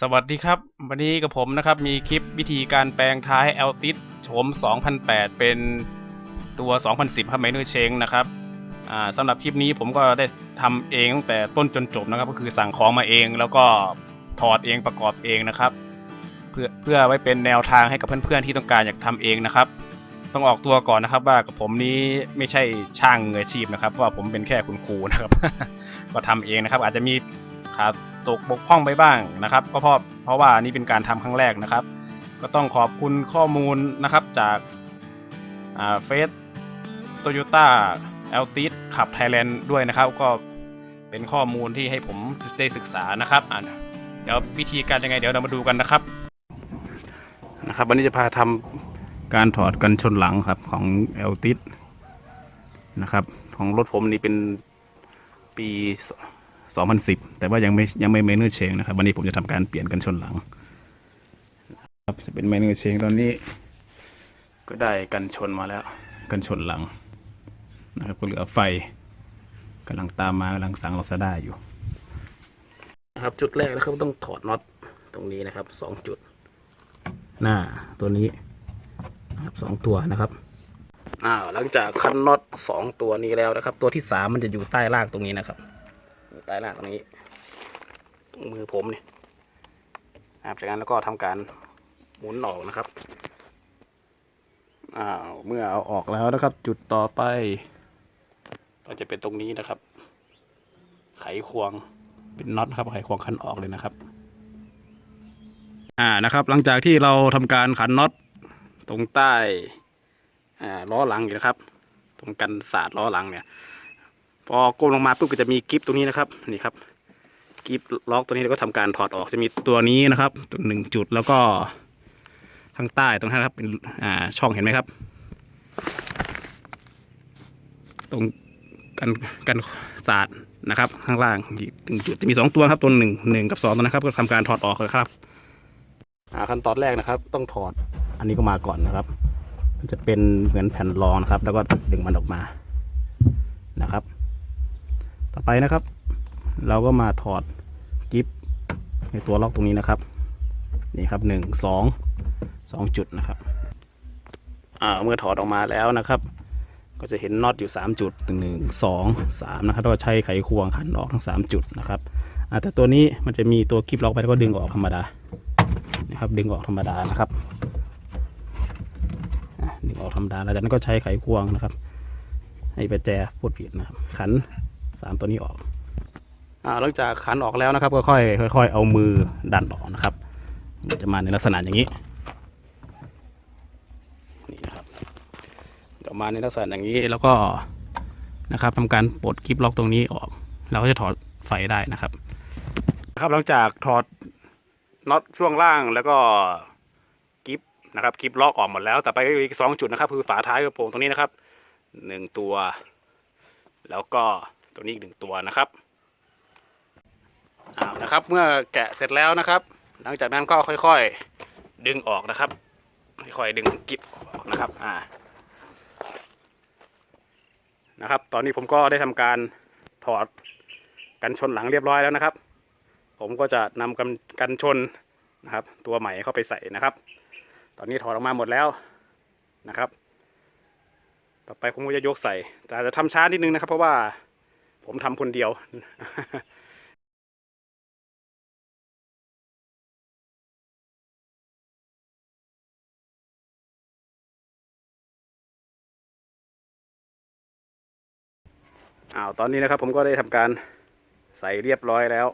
สวัสดีครับ วันนี้กับผมนะครับมีคลิปวิธีการแปลงท้าย a l t i s โฉม 2008 เป็นตัว 2010ครับไมเนอร์เชงนะครับสำหรับคลิปนี้ผมก็ได้ทำเองตั้งแต่ต้นจนจบนะครับ ก็คือสั่งของมาเองแล้วก็ถอดเองประกอบเองนะครับ เพื่อเพื่อไว้เป็นแนวทางให้กับเพื่อนๆที่ต้องการอยากทำเองนะครับ ต้องออกตัวก่อนนะครับ ว่ากับผมนี้ไม่ใช่ช่างมืออาชีพนะครับว่าผมเป็นแค่คุณครูนะครับ ก็ทำเองนะครับ อาจจะมี ขาดตกบกพร่องไปบ้างนะครับ ก็เพราะเพราะว่านี่เป็นการทำครั้งแรกนะครับ ก็ต้องขอบคุณข้อมูลนะครับจากเฟสโตโยต้าเอลติสขับไทยแลนด์ด้วยนะครับ ก็เป็นข้อมูลที่ให้ผมได้ศึกษานะครับอะเดี๋ยววิธีการยังไงเดี๋ยวเรามาดูกันนะครับนะครับวันนี้จะพาทำการถอดกันชนหลังครับของเอลติสนะครับ ของรถผมนี่เป็นปี 2010 แต่ว่ายังไม่ยังไม่เมนูเชงนะครับ วันนี้ผมจะทำการเปลี่ยนกันชนหลังครับจะเป็นเมนูเชงตอนนี้ ก็ได้กันชนมาแล้ว กันชนหลังนะครับก็เหลือไฟกำลังตามมากำลังสั่งลาซาด้าอยู่นะครับจุดแรกนะครับต้องถอดน็อตตรงนี้นะครับสองจุด หน้าตัวนี้นะครับสองตัวนะครับอ้าวหลังจากคันน็อตสองตัวนี้แล้วนะครับ ตัวที่สามมันจะอยู่ใต้รากตรงนี้นะครับอยู่ ใต้รากตรงนี้ตรงมือผมนี่นะครับจากนั้นแล้วก็ทำการหมุนออกนะครับอ้าวเมื่อเอาออกแล้วนะครับ จุดต่อไป ก็จะเป็นตรงนี้นะครับ ไขควงเป็นน็อตครับไขควงคันออกเลยนะครับ อ่านะครับ หลังจากที่เราทำการขันน็อตตรงใต้อ่าล้อหลังอยู่นะครับ ตรงกันศาสตร์ล้อหลังเนี่ย พอก้มลงมาปุ๊บก็จะมีกิฟตรงนี้นะครับนี่ครับกิฟล็อกตัวนี้เราก็ทำการถอดออกจะมีตัวนี้นะครับตัวหนึ่งจุดแล้วก็ข้างใต้ตรงนั้นครับเป็นอ่าช่องเห็นไหมครับ ตรงกันกันศาสตร์นะครับ ข้างล่างอีกหนึ่งจุดจะมีสองตัวครับตัวหนึ่งหนึ่งกับสองตัวนะครับ ก็ทำการถอดออกเลยครับอ่าขั้นตอนแรกนะครับ ต้องถอดอันนี้ก็มาก่อนนะครับ มันจะเป็นเหมือนแผ่นรองนะครับ แล้วก็ดึงมันออกมานะครับ ต่อไปนะครับ เราก็มาถอดกิฟในตัวล็อกตรงนี้นะครับนี่ครับหนึ่งสองสองจุดนะครับอ่าเมื่อถอดออกมาแล้วนะครับ ก็จะเห็นน็อตอยู่สามจุดหนึ่งหนึ่งสองสามนะครับแล้วก็ใช้ไขควงขันออกทั้งสามจุดนะครับอ่าแต่ตัวนี้มันจะมีตัวกิฟล็อกไปแล้วก็ดึงออกธรรมดานะครับ ดึงออกธรรมดานะครับดึงออกธรรมดาแล้วจากนั้นก็ใช้ไขควงนะครับ ให้ประแจพูดผิดนะครับ ขัน สามตัวนี้ออกอ่าหลังจากขันออกแล้วนะครับก็ค่อยค่อยเอามือดันออกนะครับ มันจะมาในลักษณะอย่างนี้นี่นะครับเดี๋ยวมาในลักษณะอย่างนี้แล้วก็นะครับทำการปลดกิฟล็อกตรงนี้ออก เราก็จะถอดไฟได้นะครับนะครับหลังจากถอดน็อตช่วงล่างแล้วก็กิฟนะครับกิฟล็อกออกหมดแล้ว แต่ไปอีกสองจุดนะครับ คือฝาท้ายกระโปรงตรงนี้นะครับหนึ่งตัว แล้วก็ ตัวนี้อีกหนึ่งตัวนะครับอ้านะครับ เมื่อแกะเสร็จแล้วนะครับ หลังจากนั้นก็ค่อยๆดึงออกนะครับ ค่อยๆดึงกิบออกนะครับอ่านะครับ ตอนนี้ผมก็ได้ทำการถอดกันชนหลังเรียบร้อยแล้วนะครับ ผมก็จะนำกันกันชนนะครับ ตัวใหม่เข้าไปใส่นะครับ ตอนนี้ถอดออกมาหมดแล้วนะครับ ต่อไปผมก็จะยกใส่ แต่จจะทำช้านิดนึงนะครับ เพราะว่า ผมทำคนเดียวอ้าวตอนนี้นะครับผมก็ได้ทำการใส่เรียบร้อยแล้ว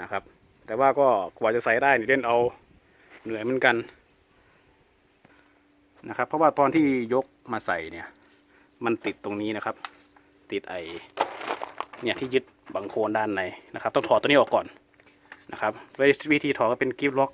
นะครับ แต่ว่าก็กว่าจะใส่ได้นี่เล่นเอาเหนื่อยเหมือนกันนะครับ เพราะว่าตอนที่ยกมาใส่เนี่ย มันติดตรงนี้นะครับ ติดไอเนี่ยที่ยึดบังโคลนด้านในนะครับ ต้องถอดตัวนี้ออกก่อนนะครับวิธีถอดก็เป็นกิฟล็อก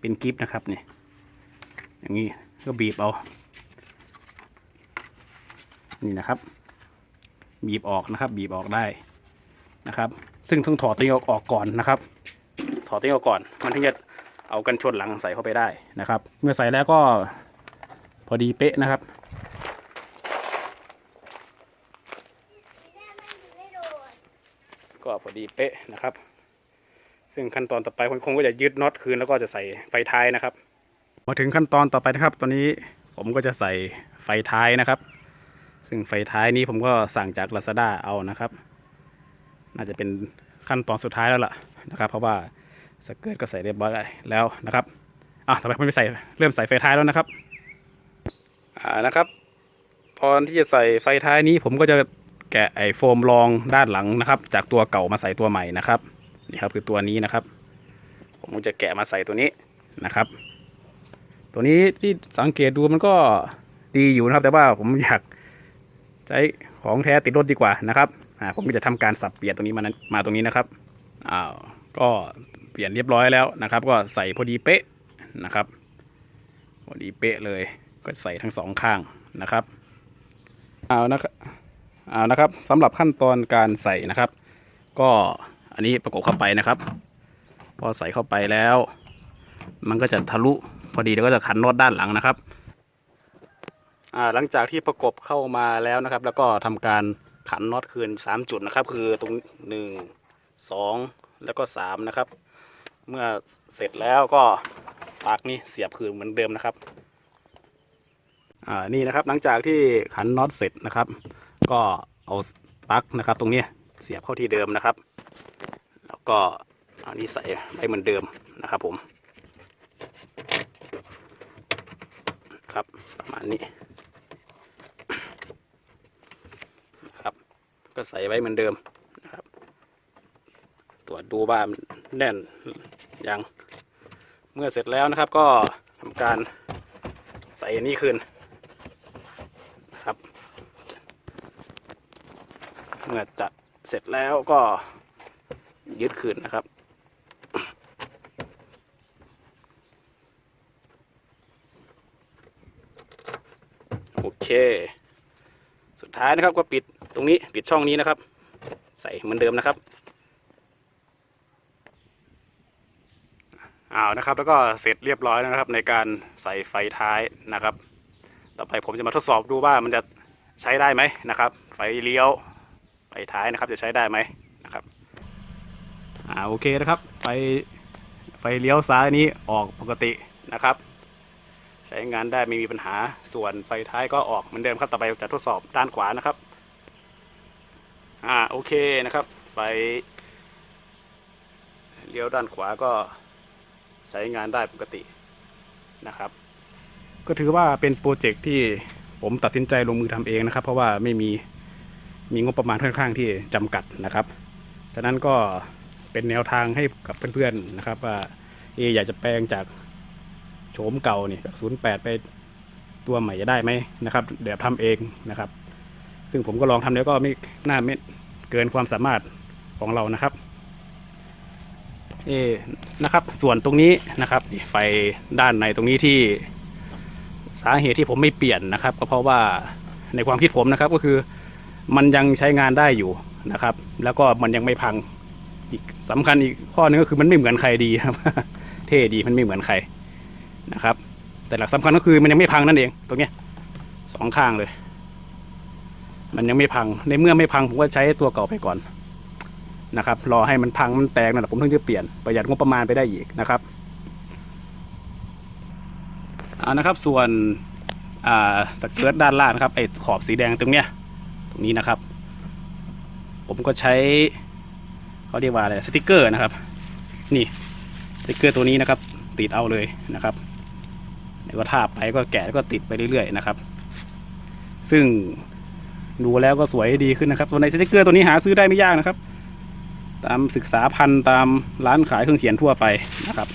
เป็นกิฟนะครับเนี่ยอย่างนี้ก็บีบเอา นี่นะครับ บีบออกนะครับ บีบออกได้นะครับ ซึ่งต้องถอดตัวนี้ออกก่อนนะครับ ถอดตัวนี้ออกก่อน มันถึงจะเอากันชนหลังใส่เข้าไปได้นะครับ เมื่อใส่แล้วก็พอดีเป๊ะนะครับ ก็พอ ดีเป๊ะนะครับ ซึ่งขั้นตอนต่อไปคงก็จะยึดน็อตคืนแล้วก็จะใส่ไฟท้ายนะครับ มาถึงขั้นตอนต่อไปนะครับ ตอนนี้ผมก็จะใส่ไฟท้ายนะครับ ซึ่งไฟท้ายนี้ผมก็สั่งจาก Lazada เอานะครับ น่าจะเป็นขั้นตอนสุดท้ายแล้วล่ะนะครับ เพราะว่าสเกิร์ตก็ใส่เรียบร้อยแล้วนะครับอะต่อไปผมไปใส่เริ่มใส่ไฟท้ายแล้วนะครับอ่านะครับตอนที่จะใส่ไฟท้ายนี้ผมก็จะ แกะไอโฟมรองด้านหลังนะครับ จากตัวเก่ามาใส่ตัวใหม่นะครับนี่ครับคือตัวนี้นะครับ ผมจะแกะมาใส่ตัวนี้นะครับ ตัวนี้ที่สังเกตดูมันก็ดีอยู่นะครับ แต่ว่าผมอยากใช้ของแท้ติดรถดีกว่านะครับผมก็จะทำการสับเปลี่ยนตรงนี้มานั้นมาตรงนี้นะครับอ้าวก็เปลี่ยนเรียบร้อยแล้วนะครับ ก็ใส่พอดีเป๊ะนะครับพอดีเป๊ะเลยก็ใส่ทั้งสองข้างนะครับเอานะครับ อานะครับสำหรับขั้นตอนการใส่นะครับ ก็อันนี้ประกบเข้าไปนะครับ พอใส่เข้าไปแล้ว มันก็จะทะลุพอดีแล้วก็จะขันน็อตด้านหลังนะครับอ่าหลังจากที่ประกบเข้ามาแล้วนะครับ แล้วก็ทำการขันน็อตคืน 3 จุดนะครับ คือตรง 1 2 แล้วก็ 3 นะครับ เมื่อเสร็จแล้วก็ปลั๊กนี่เสียบคืนเหมือนเดิมนะครับอ่านี่นะครับหลังจากที่ขันน็อตเสร็จนะครับ ก็เอาปลั๊กนะครับ ตรงนี้เสียบเข้าที่เดิมนะครับ แล้วก็อันนี้ใส่ไว้เหมือนเดิมนะครับผมครับประมาณนี้นครับก็ใส่ไว้เหมือนเดิมนะครับตรวจดูว่าแน่นยังเมื่อเสร็จแล้วนะครับก็ทำการใส่อันนี้คืนนะครับ เมื่อจัดเสร็จแล้วก็ยึดคืนนะครับ โอเค สุดท้ายนะครับก็ปิดตรงนี้ปิดช่องนี้นะครับ ใส่เหมือนเดิมนะครับอ้าวนะครับ แล้วก็เสร็จเรียบร้อยแล้วนะครับ ในการใส่ไฟท้ายนะครับ ต่อไปผมจะมาทดสอบดูว่ามันจะใช้ได้ไหมนะครับ ไฟเลี้ยว ไฟท้ายนะครับจะใช้ได้ไหมนะครับอ่าโอเคนะครับไฟไฟเลี้ยวซ้ายนี้ออกปกตินะครับ ใช้งานได้ไม่มีปัญหาส่วนไฟท้ายก็ออกเหมือนเดิมครับต่อไปจะทดสอบด้านขวานะครับอ่าโอเคนะครับไฟเลี้ยวด้านขวาก็ใช้งานได้ปกตินะครับ ก็ถือว่าเป็นโปรเจกต์ที่ผมตัดสินใจลงมือทำเองนะครับ เพราะว่าไม่มี มีงบประมาณค่อนข้างที่จำกัดนะครับ ฉะนั้นก็เป็นแนวทางให้กับเพื่อนๆนะครับว่าเออยากจะแปลงจากโฉมเก่านี่จากศูนย์แปดไปตัวใหม่จะได้ไหมนะครับเดี๋ยวทำเองนะครับ ซึ่งผมก็ลองทำแล้วก็ไม่น่าไม่เกินความสามารถของเรานะครับ เอนะครับ ส่วนตรงนี้นะครับไฟด้านในตรงนี้ที่สาเหตุที่ผมไม่เปลี่ยนนะครับ ก็เพราะว่าในความคิดผมนะครับก็คือ มันยังใช้งานได้อยู่นะครับ แล้วก็มันยังไม่พังอีกสำคัญอีกข้อหนึงก็คือมันไม่เหมือนใครดีครับ เท่ดีมันไม่เหมือนใครนะครับ แต่หลักสำคัญก็คือมันยังไม่พังนั่นเองตรงเนี้ยสองข้างเลย มันยังไม่พังในเมื่อไม่พังผมก็ใช้ตัวเก่าไปก่อนนะครับ รอให้มันพังมันแตกนั่นแหละผมถึงจะเปลี่ยนประหยัดงบประมาณไปได้อีกนะครับอ่านะครับส่วนอ่าสเกิร์ตด้านล่างนะครับไอ้ขอบสีแดงตรงเนี้ย นี้นะครับ ผมก็ใช้เขาเรียกว่าอะไรสติกเกอร์นะครับ นี่สติกเกอร์ตัวนี้นะครับ ติดเอาเลยนะครับเดี๋ยวก็ทาบไปก็แกะแล้วก็ติดไปเรื่อยๆนะครับ ซึ่งดูแล้วก็สวยดีขึ้นนะครับ ตัวในสติกเกอร์ตัวนี้หาซื้อได้ไม่ยากนะครับ ตามศึกษาพันธ์ตามร้านขายเครื่องเขียนทั่วไปนะครับ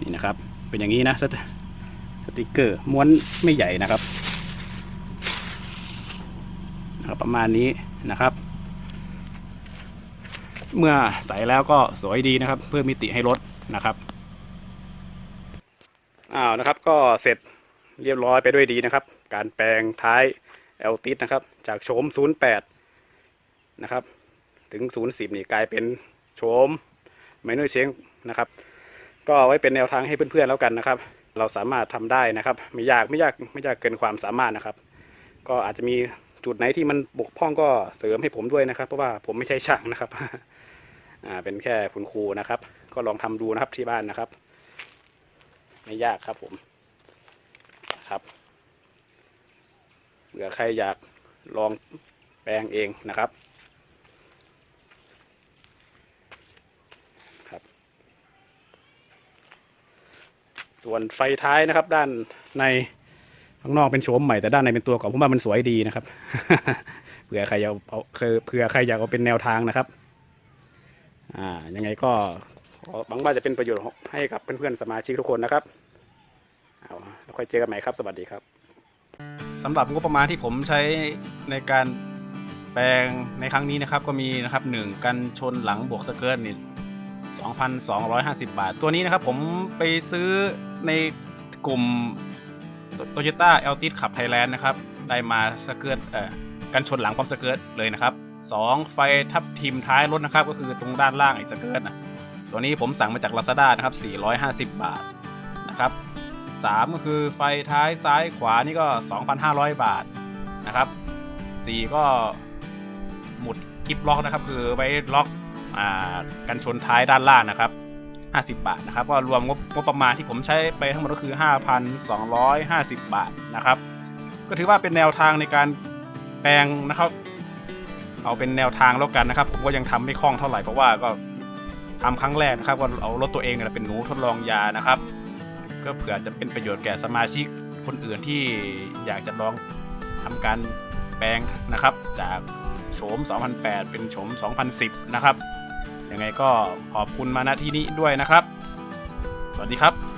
นี่นะครับ เป็นอย่างนี้นะสติกเกอร์ม้วนไม่ใหญ่นะครับนะครับ ประมาณนี้นะครับ เมื่อใส่แล้วก็สวยดีนะครับ เพิ่มมิติให้รถนะครับอ้าวนะครับก็เสร็จเรียบร้อยไปด้วยดีนะครับ การแปลงท้าย l ติสนะครับ จากโฉม 08 นะครับ ถึง 010 นี่กลายเป็นโฉมไมเนอร์เชงนะครับ ก็เอาไว้เป็นแนวทางให้เพื่อนๆแล้วกันนะครับ เราสามารถทำได้นะครับ ไม่ยากไม่ยากไม่ยากเกินความสามารถนะครับ ก็อาจจะมี จุดไหนที่มันบกพร่องก็เสริมให้ผมด้วยนะครับ เพราะว่าผมไม่ใช่ช่างนะครับ อ่า เป็นแค่คุณครูนะครับ ก็ลองทำดูนะครับที่บ้านนะครับ ไม่ยากครับผมครับเผื่อใครอยากลองแปลงเองนะครับครับ ส่วนไฟท้ายนะครับ ด้านใน ข้างนอกเป็นโฉมใหม่แต่ด้านในเป็นตัวเก่าผมว่ามันสวยดีนะครับเผื่อใครอยากเอาเผื่อใครอยากเอาเป็นแนวทางนะครับ อ่ายังไงก็ขอหวังว่าจะเป็นประโยชน์ให้กับเพื่อนๆสมาชิกทุกคนนะครับเอาแล้วค่อยเจอกันใหม่ครับ สวัสดีครับสำหรับงบประมาณที่ผมใช้ในการแปลงในครั้งนี้นะครับ ก็มีนะครับหนึ่งกันชนหลังบวกสเกิร์ตนี่2,250 บาท ตัวนี้นะครับผมไปซื้อในกลุ่ม Toyota a l t i s ขับไทยแลนด์นะครับ ได้มาสเกิร์ตเอ่อกันชนหลังพร้อมสเกิร์ตเลยนะครับ 2 ไฟทับทิมท้ายรถนะครับ ก็คือตรงด้านล่างไอ้สเกิร์ตนะตัวนี้ผมสั่งมาจาก Lazada นะครับ 450 บาทนะครับ 3 ก็คือไฟท้ายซ้ายขวานี่ก็ 2,500 บาทนะครับ 4 ก็หมุดกิฟล็อกนะครับ คือไว้ล็อกอ่ากันชนท้ายด้านล่างนะครับ 50 บาทนะครับ ก็รวมงบงบประมาณที่ผมใช้ไปทั้งหมดก็คือ 5,250 บาทนะครับ ก็ถือว่าเป็นแนวทางในการแปลงนะครับ เอาเป็นแนวทางแล้วกันนะครับ ผมก็ยังทำไม่คล่องเท่าไหร่เพราะว่าก็ทำครั้งแรกนะครับก็เอารถตัวเองเนี่ยเป็นหนูทดลองยานะครับ ก็เผื่อจะเป็นประโยชน์แก่สมาชิกคนอื่นที่อยากจะลองทำการแปลงนะครับ จากโฉม 2008 เป็นโฉม 2010 นะครับ ยังไงก็ขอบคุณมาณที่นี้ด้วยนะครับ สวัสดีครับ